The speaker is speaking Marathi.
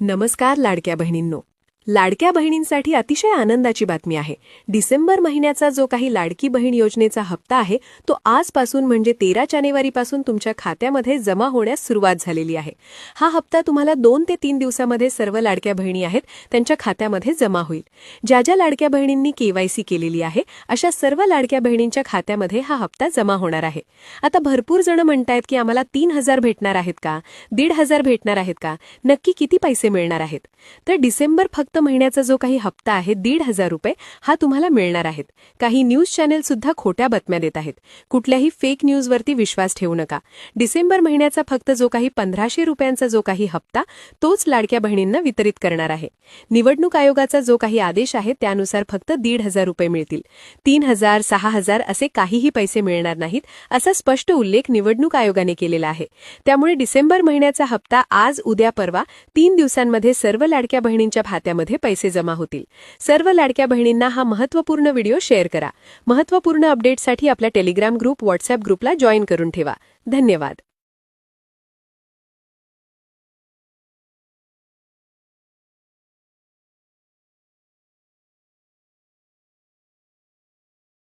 नमस्कार लाडक्या बहिणींनो. लाडक्या बहिणींसाठी अतिशय आनंदाची बातमी आहे. डिसेंबर महिन्याचा जो काही लाडकी बहीण योजनेचा हप्ता आहे तो आजपासून म्हणजे तेरा जानेवारीपासून तुमच्या खात्यामध्ये जमा होण्यास सुरुवात झालेली आहे. हा हप्ता तुम्हाला दोन ते तीन दिवसामध्ये सर्व लाडक्या बहिणी आहेत त्यांच्या खात्यामध्ये जमा होईल. ज्या ज्या लाडक्या बहिणींनी केवायसी केलेली आहे अशा सर्व लाडक्या बहिणींच्या खात्यामध्ये हा हप्ता जमा होणार आहे. आता भरपूर जण म्हणतायत की आम्हाला तीन हजार भेटणार आहेत का? दीड हजार भेटणार आहेत का? नक्की किती पैसे मिळणार आहेत? तर डिसेंबर फक्त महिन्याचा जो काही हप्ता आहे दीड हजार रुपये हा तुम्हाला मिळणार आहेत. काही न्यूज चॅनेल सुद्धा खोट्या बातम्या देत आहेत. कुठल्याही फेक न्यूजवरती विश्वास ठेवू नका. डिसेंबर महिन्याचा फक्त जो काही पंधराशे रुपयांचा जो काही हप्ता तोच लाडक्या बहिणींना वितरित करणार आहे. निवडणूक आयोगाचा जो काही आदेश आहे त्यानुसार फक्त दीड हजार रुपये मिळतील. तीन हजार सहा हजार असे काहीही पैसे मिळणार नाहीत असा स्पष्ट उल्लेख निवडणूक आयोगाने केलेला आहे. त्यामुळे डिसेंबर महिन्याचा हप्ता आज उद्या परवा तीन दिवसांमध्ये सर्व लाडक्या बहिणींच्या खात्यामध्ये पैसे जमा होतील. सर्व लाडक्या बहिणींना हा महत्त्वपूर्ण व्हिडिओ शेअर करा. महत्त्वपूर्ण अपडेटसाठी आपल्या टेलिग्राम ग्रुप व्हॉट्सअप ग्रुपला जॉईन करून ठेवा. धन्यवाद.